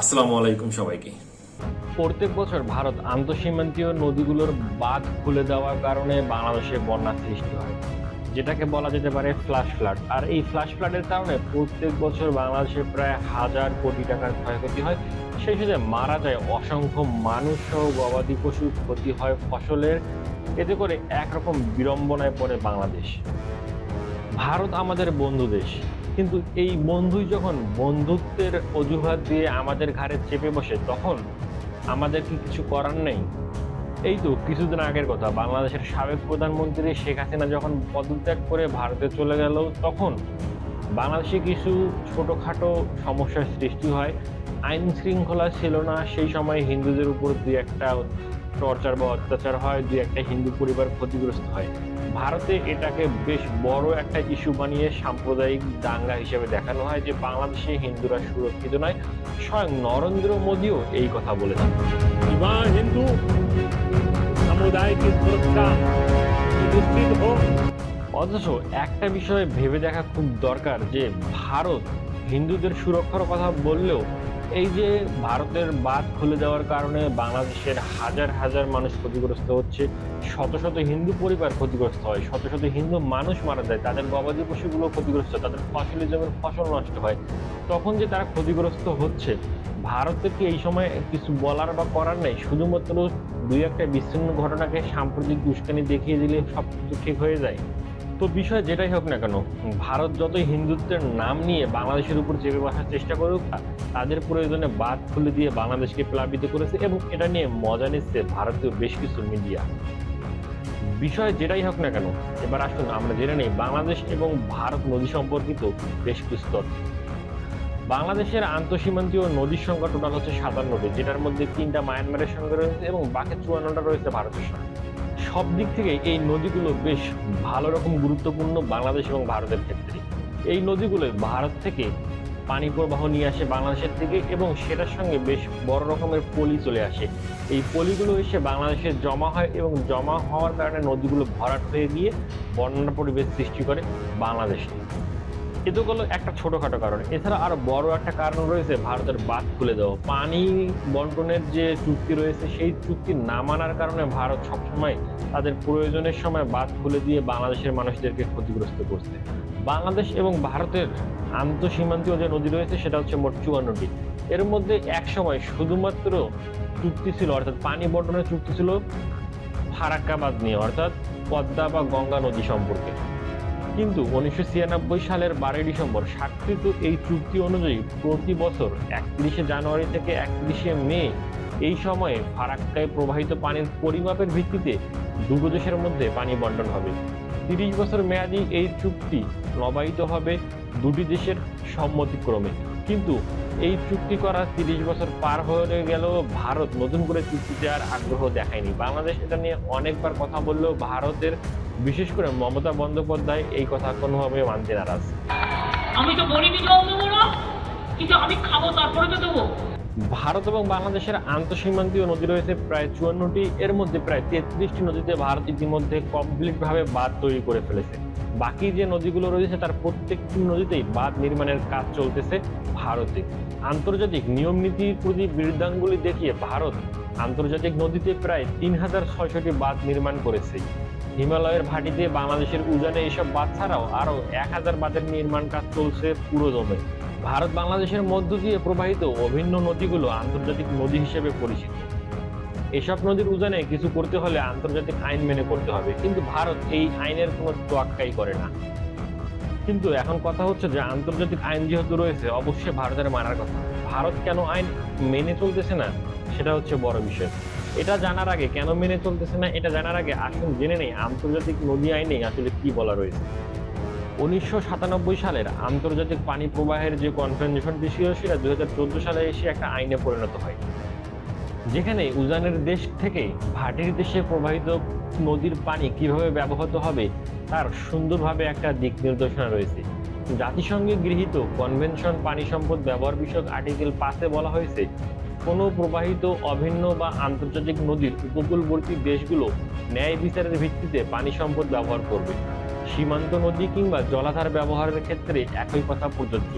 আসসালামু আলাইকুম সবাইকে। প্রত্যেক বছর ভারত আন্তঃসীমান্তীয় নদীগুলোর বাঁধ খুলে দেওয়ার কারণে বাংলাদেশে বন্যা সৃষ্টি হয়। যেটাকে বলা যেতে পারে ফ্লাশ ফ্লাড আর এই ফ্লাশ ফ্লাডের কারণে প্রত্যেক বছর বাংলাদেশে প্রায় হাজার কোটি টাকার ক্ষয়ক্ষতি হয়। সেই সাথে মারা যায় অসংখ্য মানুষ সহ গবাদি পশু ক্ষতি হয় ফসলের। এতে করে একরকম বিড়ম্বনায় পড়ে বাংলাদেশ। ভারত আমাদের বন্ধু দেশ। কিন্তু এই বন্ধুই যখন বন্ধুত্বের অজুহাত দিয়ে আমাদের ঘাড়ে চেপে বসে, তখন আমাদের কি কিছু করার নেই? এই তো কিছুদিন আগের কথা, বাংলাদেশের সাবেক প্রধানমন্ত্রী শেখ হাসিনা যখন পদত্যাগ করে ভারতে চলে গেল, তখন বাংলাদেশে কিছু ছোটোখাটো সমস্যার সৃষ্টি হয়। আইন শৃঙ্খলা ছিল না সেই সময় হিন্দুদের উপর দুই একটা টর্চার বা অত্যাচার হয় দুই একটা হিন্দু পরিবার ক্ষতিগ্রস্ত হয় ভারতে এটাকে বেশ বড় একটা ইস্যু বানিয়ে সাম্প্রদায়িক দাঙ্গা হিসেবে দেখানো হয় যে বাংলাদেশে হিন্দুরা সুরক্ষিত নয় স্বয়ং নরেন্দ্র মোদীও এই কথা বলেছেন वहाँ हिंदू समुदाय की सुरक्षा सुनिश्चित हो অথচ একটা বিষয় ভেবে দেখা খুব দরকার যে ভারত হিন্দুদের সুরক্ষার কথা বললেও এই যে ভারতের বাঁধ খুলে দেওয়ার কারণে বাংলাদেশের হাজার হাজার মানুষ ক্ষতিগ্রস্ত হচ্ছে, শত শত হিন্দু পরিবার ক্ষতিগ্রস্ত হয়, শত শত হিন্দু মানুষ মারা যায়, তাদের গবাদি পশুগুলো ক্ষতিগ্রস্ত তাদের ফসলি জমির ফসল নষ্ট হয়। তখন যে তারা ক্ষতিগ্রস্ত হচ্ছে ভারতের কি এই সময় কিছু বলার বা করার নেই? শুধুমাত্র দুই একটা বিচ্ছিন্ন ঘটনাকে সাম্প্রতিক দুষ্কানি দেখিয়ে দিলে সব কিছু ঠিক হয়ে যায়? তো বিষয় যেটাই হোক না কেন, ভারত যতই হিন্দুত্বের নাম নিয়ে বাংলাদেশের উপর চেপে বসার চেষ্টা করুক, তাদের প্রয়োজনে বাদ খুলে দিয়ে বাংলাদেশকে প্লাবিত করেছে এবং এটা নিয়ে মজা নিচ্ছে ভারতীয় বেশ কিছু মিডিয়া। বিষয় যেটাই হোক না কেন, এবার আসুন আমরা জেনে নেই বাংলাদেশ এবং ভারত নদী সম্পর্কিত বেশ কিছু তথ্য। বাংলাদেশের আন্তঃসীমান্তীয় নদীর সংখ্যা টোটাল হচ্ছে সাতান্নটি, যেটার মধ্যে তিনটা মায়ানমারের সঙ্গে রয়েছে এবং বাকি চুয়ান্নটা রয়েছে ভারতের সঙ্গে। সব দিক থেকে এই নদীগুলো বেশ ভালো রকম গুরুত্বপূর্ণ বাংলাদেশ এবং ভারতের ক্ষেত্রে। এই নদীগুলো ভারত থেকে পানি প্রবাহ নিয়ে আসে বাংলাদেশের থেকে এবং সেটার সঙ্গে বেশ বড় রকমের পলি চলে আসে। এই পলিগুলো এসে বাংলাদেশে জমা হয় এবং জমা হওয়ার কারণে নদীগুলো ভরাট হয়ে গিয়ে বন্যার পরিবেশ সৃষ্টি করে বাংলাদেশে। এটা হলো একটা ছোটখাটো কারণ। এছাড়া আরও বড় একটা কারণ রয়েছে ভারতের বাঁধ খুলে দেওয়া। পানি বন্টনের যে চুক্তি রয়েছে, সেই চুক্তি না মানার কারণে ভারত সবসময় তাদের প্রয়োজনের সময় বাঁধ খুলে দিয়ে বাংলাদেশের মানুষদেরকে ক্ষতিগ্রস্ত করছে। বাংলাদেশ এবং ভারতের আন্তঃসীমান্তীয় যে নদী রয়েছে, সেটা হচ্ছে মোট চুয়ান্নটি এর মধ্যে এক সময় শুধুমাত্র চুক্তি ছিল, অর্থাৎ পানি বন্টনের চুক্তি ছিল ফারাক্কাবাদ নিয়ে, অর্থাৎ পদ্মা বা গঙ্গা নদী সম্পর্কে। কিন্তু উনিশশো ছিয়ানব্বই সালের বারোই ডিসেম্বর স্বাক্ষরিত এই চুক্তি অনুযায়ী প্রতি বছর একত্রিশে জানুয়ারি থেকে একত্রিশে মে এই সময়ে ফারাক্কায় প্রবাহিত পানির পরিমাপের ভিত্তিতে দুটো দেশের মধ্যে পানি বন্টন হবে। তিরিশ বছর মেয়াদী এই চুক্তি নবায়িত হবে দুটি দেশের সম্মতিক্রমে। কিন্তু এই চুক্তি করা তিরিশ বছর পার হয়ে গেলেও ভারত নতুন করে চুক্তিতে আর আগ্রহ দেখায়নি। বাংলাদেশ এটা নিয়ে অনেকবার কথা বললেও ভারতের বিশেষ করে মমতা বন্দ্যোপাধ্যায় এই কথা কোনোভাবে মানতে নারাজ। আমি তো বলিনি কিন্তু আমি খাব, তারপরে তো দেবো। ভারত এবং বাংলাদেশের আন্তঃসীমান্তীয় নদী রয়েছে প্রায় চুয়ান্নটি, এর মধ্যে প্রায় তেত্রিশটি নদীতে ভারত ইতিমধ্যে কমপ্লিটভাবে বাঁধ তৈরি করে ফেলেছে। বাকি যে নদীগুলো রয়েছে, তার প্রত্যেকটি নদীতেই বাঁধ নির্মাণের কাজ চলতেছে ভারতে। আন্তর্জাতিক নিয়ম নীতির প্রতি বিরুদ্ধাঙ্গুলি দেখিয়ে ভারত আন্তর্জাতিক নদীতে প্রায় তিন হাজার ছয়শটি বাঁধ নির্মাণ করেছে। হিমালয়ের ভাটিতে বাংলাদেশের উজানে এইসব বাঁধ ছাড়াও আরও এক হাজার বাঁধের নির্মাণ কাজ চলছে পুরো দমে ভারত বাংলাদেশের মধ্য দিয়ে প্রবাহিত অভিন্ন নদীগুলো আন্তর্জাতিক নদী হিসেবে পরিচিত। এসব নদীর উজানে কিছু করতে হলে আন্তর্জাতিক আইন মেনে করতে হবে, কিন্তু ভারত এই আইনের কোনো তোয়াক্কাই করে না। কিন্তু এখন কথা হচ্ছে যে আন্তর্জাতিক আইন যেহেতু রয়েছে, অবশ্যই ভারতের মানার কথা। ভারত কেন আইন মেনে চলতেছে না, সেটা হচ্ছে বড় বিষয়। এটা জানার আগে কেন মেনে চলতেছে না, এটা জানার আগে আসুন জেনে নেই আন্তর্জাতিক নদী আইনে আসলে কি বলা রয়েছে। উনিশশো সাতানব্বই সালের আন্তর্জাতিক পানি প্রবাহের যে কনভেনশনটি ছিল সেটা দুই হাজার চোদ্দ সালে এসে একটা আইনে পরিণত হয়। যেখানে উজানের দেশ থেকে ভাটির দেশে প্রবাহিত নদীর পানি কীভাবে ব্যবহৃত হবে, তার সুন্দরভাবে একটা দিক নির্দেশনা রয়েছে। জাতিসংঘে গৃহীত কনভেনশন পানি সম্পদ ব্যবহার বিষয়ক আর্টিকেল পাঁচে বলা হয়েছে, কোনো প্রবাহিত অভিন্ন বা আন্তর্জাতিক নদীর উপকূলবর্তী দেশগুলো ন্যায় বিচারের ভিত্তিতে পানি সম্পদ ব্যবহার করবে। সীমান্ত নদী কিংবা জলাধার ব্যবহারের ক্ষেত্রে একই কথা প্রযোজ্য।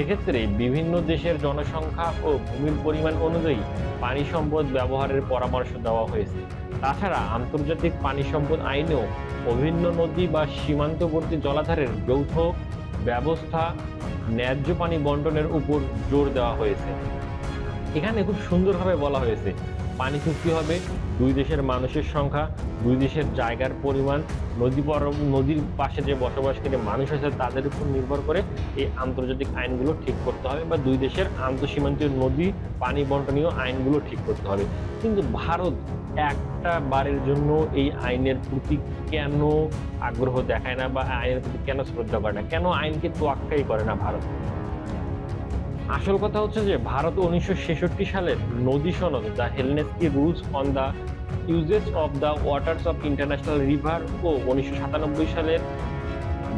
এক্ষেত্রে বিভিন্ন দেশের জনসংখ্যা ও ভূমির পরিমাণ অনুযায়ী পানি সম্পদ ব্যবহারের পরামর্শ দেওয়া হয়েছে। তাছাড়া আন্তর্জাতিক পানি সম্পদ আইনেও অভিন্ন নদী বা সীমান্তবর্তী জলাধারের যৌথ ব্যবস্থা ন্যায্য পানি বন্টনের উপর জোর দেওয়া হয়েছে। এখানে খুব সুন্দরভাবে বলা হয়েছে পানি চুক্তি হবে, দুই দেশের মানুষের সংখ্যা, দুই দেশের জায়গার পরিমাণ, নদী পর, নদীর পাশে যে বসবাসকারী মানুষ আছে তাদের উপর নির্ভর করে এই আন্তর্জাতিক আইনগুলো ঠিক করতে হবে বা দুই দেশের আন্তঃসীমান্তীয় নদী, পানি বন্টনীয় আইনগুলো ঠিক করতে হবে। কিন্তু ভারত একটা বারের জন্য এই আইনের প্রতি কেন আগ্রহ দেখায় না বা আইনের প্রতি কেন শ্রদ্ধা করে না? কেন আইনকে তোয়াক্কাই করে না ভারত? আসল কথা হচ্ছে যে ভারত উনিশশো সালের নদী সনদ the Helsinki rules on the uses of the waters of international river ও উনিশশো সাতানব্বই সালের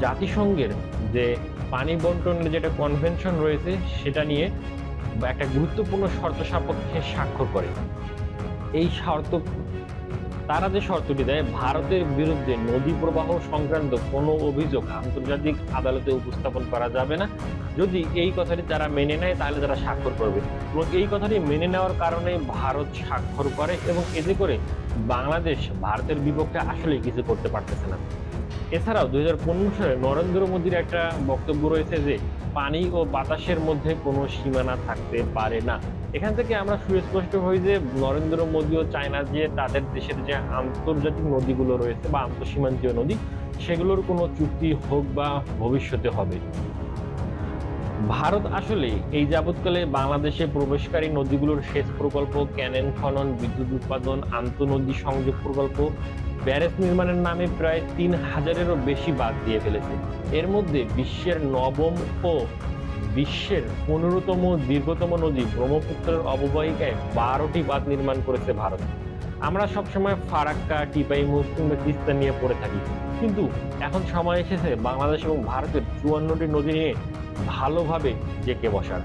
জাতিসংঘের যে পানি বন্টনের যেটা কনভেনশন রয়েছে, সেটা নিয়ে একটা গুরুত্বপূর্ণ শর্ত সাপেক্ষে স্বাক্ষর করে। এই শর্ত তারা যে শর্তটি দেয়, ভারতের বিরুদ্ধে নদী প্রবাহ সংক্রান্ত কোনো অভিযোগ আন্তর্জাতিক আদালতে উপস্থাপন করা যাবে না। যদি এই কথাটি তারা মেনে নেয়, তাহলে তারা স্বাক্ষর করবে। এবং এই কথাটি মেনে নেওয়ার কারণে ভারত স্বাক্ষর করে এবং এতে করে বাংলাদেশ ভারতের বিপক্ষে আসলে কিছু করতে পারতেছে না। এছাড়াও দু হাজার পনেরো সালে নরেন্দ্র মোদীর একটা বক্তব্য রয়েছে যে, পানি ও বাতাসের মধ্যে কোনো সীমানা থাকতে পারে না। এখান থেকে আমরা সুস্পষ্ট হই যে, নরেন্দ্র মোদী ও চায়না যে তাদের দেশের যে আন্তর্জাতিক নদীগুলো রয়েছে বা আন্তঃসীমান্তীয় নদী, সেগুলোর কোনো চুক্তি হোক বা ভবিষ্যতে হবে। ভারত আসলে এই যাবৎকালে বাংলাদেশে প্রবেশকারী নদীগুলোর সেচ প্রকল্প, ক্যানেন খনন, বিদ্যুৎ উৎপাদন, আন্তঃনদী সংযোগ প্রকল্প, ব্যারেজ নির্মাণের নামে প্রায় তিন হাজারেরও বেশি বাদ দিয়ে ফেলেছে। এর মধ্যে বিশ্বের নবম ও বিশ্বের পনেরোতম দীর্ঘতম নদী ব্রহ্মপুত্রের অববাহিকায় বারোটি বাঁধ নির্মাণ করেছে ভারত। আমরা সবসময় ফারাক্কা টিপাইমুখ কিংবা তিস্তা নিয়ে পড়ে থাকি। কিন্তু এখন সময় এসেছে বাংলাদেশ এবং ভারতের চুয়ান্নটি নদী নিয়ে ভালোভাবে জেকে বসার।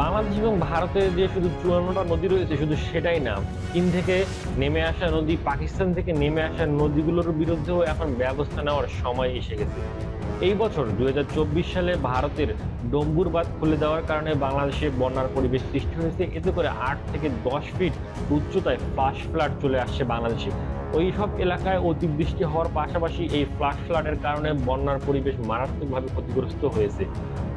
বাংলাদেশ এবং ভারতে যে শুধু চুয়ান্নটা নদী রয়েছে শুধু সেটাই না, চীন থেকে নেমে আসা নদী, পাকিস্তান থেকে নেমে আসা নদীগুলোর বিরুদ্ধেও এখন ব্যবস্থা নেওয়ার সময় এসে গেছে। এই বছর দুই হাজার চব্বিশ সালে ভারতের ডম্বুর বাঁধ খুলে দেওয়ার কারণে বাংলাদেশে বন্যার পরিবেশ সৃষ্টি হয়েছে। এতে করে আট থেকে দশ ফিট উচ্চতায় ফাস্ট ফ্লাট চলে আসছে বাংলাদেশে। ওই সব এলাকায় অতিবৃষ্টি হওয়ার পাশাপাশি এই ফ্লাশ ফ্লাডের কারণে বন্যার পরিবেশ মারাত্মকভাবে ক্ষতিগ্রস্ত হয়েছে।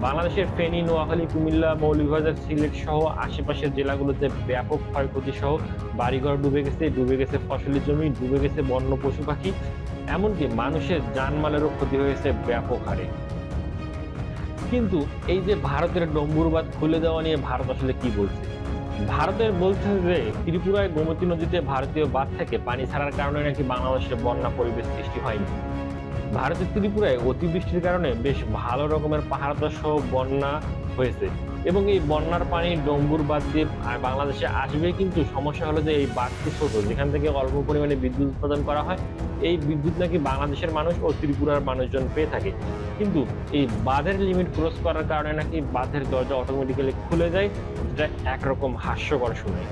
বাংলাদেশের ফেনী, নোয়াখালী, কুমিল্লা, মৌলভীবাজার, সিলেট সহ আশেপাশের জেলাগুলোতে ব্যাপক ক্ষয়ক্ষতি সহ বাড়িঘর ডুবে গেছে ডুবে গেছে ফসলি জমি, ডুবে গেছে বন্য পশু পাখি, এমনকি মানুষের জানমালেরও ক্ষতি হয়েছে ব্যাপক হারে। কিন্তু এই যে ভারতের ডম্বুরবাদ খুলে দেওয়া নিয়ে ভারত আসলে কি বলছে? ভারতের বলতে যে ত্রিপুরায় গোমতী নদীতে ভারতীয় বাঁধ থেকে পানি ছাড়ার কারণে নাকি বাংলাদেশে বন্যা পরিবেশ সৃষ্টি হয়নি। ভারতের ত্রিপুরায় অতিবৃষ্টির কারণে বেশ ভালো রকমের পাহাড় সহ বন্যা হয়েছে। এবং এই বন্যার পানি ডম্বুর বাদ দিয়ে বাংলাদেশে আসবে কিন্তু সমস্যা হলো যে এই বাড়তি স্রোত, যেখান থেকে অল্প পরিমাণে বিদ্যুৎ উৎপাদন করা হয়, এই বিদ্যুৎ নাকি বাংলাদেশের মানুষ ও ত্রিপুরার মানুষজন পেয়ে থাকে। কিন্তু এই বাঁধের লিমিট ক্রস করার কারণে নাকি বাঁধের দরজা অটোমেটিক্যালি খুলে যায়, যেটা একরকম হাস্যকর শোনায়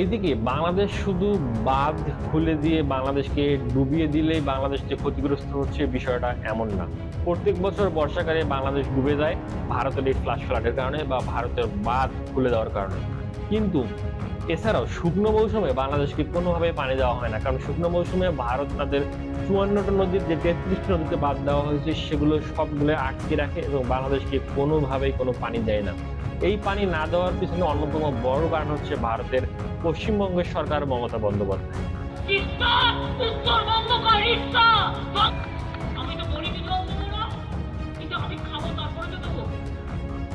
এইদিকে বাংলাদেশ শুধু বাঁধ খুলে দিয়ে বাংলাদেশকে ডুবিয়ে দিলেই বাংলাদেশ যে ক্ষতিগ্রস্ত হচ্ছে বিষয়টা এমন না। প্রত্যেক বছর বর্ষাকালে বাংলাদেশ ডুবে যায় ভারতের এই ফ্লাশ ফ্লাডের কারণে বা ভারতের বাঁধ খুলে দেওয়ার কারণে। কিন্তু এছাড়াও শুকনো মৌসুমে বাংলাদেশকে কোনোভাবে পানি দেওয়া হয় না। কারণ শুকনো মৌসুমে ভারত তাদের চুয়ান্নটা নদীর যে তেত্রিশটা নদীতে বাদ দেওয়া হয়েছে, সেগুলো সবগুলো আটকে রাখে এবং বাংলাদেশকে কোনোভাবেই কোনো পানি দেয় না। এই পানি না দেওয়ার পিছনে অন্যতম বড় কারণ হচ্ছে ভারতের পশ্চিমবঙ্গের সরকার মমতা বন্দ্যোপাধ্যায়।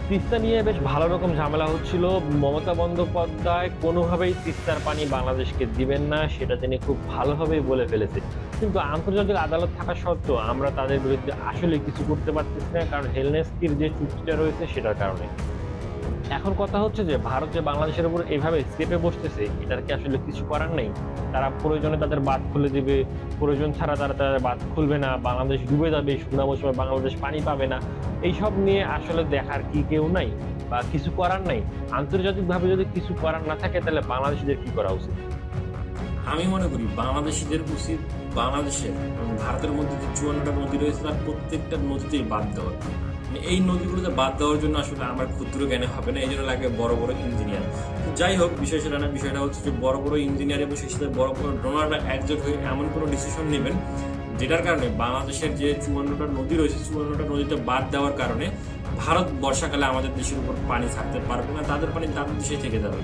তিস্তা নিয়ে বেশ ভালো রকম ঝামেলা হচ্ছিল। মমতা বন্দ্যোপাধ্যায় কোনোভাবেই তিস্তার পানি বাংলাদেশকে দিবেন না সেটা তিনি খুব ভালোভাবেই বলে ফেলেছে কিন্তু আন্তর্জাতিক আদালত থাকা সত্ত্বেও আমরা তাদের বিরুদ্ধে আসলে কিছু করতে পারতেছি না কারণ হেলনেস্কির যে চুক্তিটা রয়েছে সেটার কারণে। এখন কথা হচ্ছে যে ভারত যে বাংলাদেশের উপর এইভাবে চেপে বসতেছে, এটার কি আসলে কিছু করার নেই? তারা প্রয়োজনে তাদের বাদ খুলে দিবে, প্রয়োজন ছাড়া তারা তাদের বাদ খুলবে না, বাংলাদেশ ডুবে যাবে শুকনা মৌসুমে বাংলাদেশ পানি পাবে না। এইসব নিয়ে আসলে দেখার কি কেউ নাই বা কিছু করার নাই? আন্তর্জাতিকভাবে যদি কিছু করার না থাকে, তাহলে বাংলাদেশিদের কি করা উচিত? আমি মনে করি বাংলাদেশিদের উচিত বাংলাদেশের ভারতের মধ্যে যে চুয়ান্নটা নদী রয়েছে, তার প্রত্যেকটা নদীতেই বাদ দেওয়ার মানে এই নদীগুলোতে বাদ দেওয়ার জন্য আসলে আমার ক্ষুদ্র জ্ঞানে হবে না, এই জন্য লাগে বড় বড় ইঞ্জিনিয়ার। যাই হোক, বিষয় সেটা না, বিষয়টা হচ্ছে যে বড় বড় ইঞ্জিনিয়ার এবং সেই সাথে বড় বড় ডোনাররা একজোট হয়ে এমন কোনো ডিসিশন নেবেন যেটার কারণে বাংলাদেশের যে চুয়ান্নটা নদী রয়েছে, চুয়ান্নটা নদীতে বাদ দেওয়ার কারণে ভারত বর্ষাকালে আমাদের দেশের উপর পানি ছাড়তে পারবে না, তাদের পানি তাদের দেশে থেকে যাবে।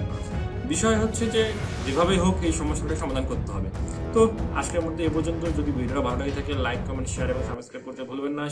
বিষয় হচ্ছে যে যেভাবেই হোক এই সমস্যাটা সমাধান করতে হবে। তো আজকের মধ্যে এ পর্যন্ত, যদি ভিডিওটা ভালো হয়ে থাকে লাইক কমেন্ট শেয়ার এবং সাবস্ক্রাইব করতে ভুলবেন না।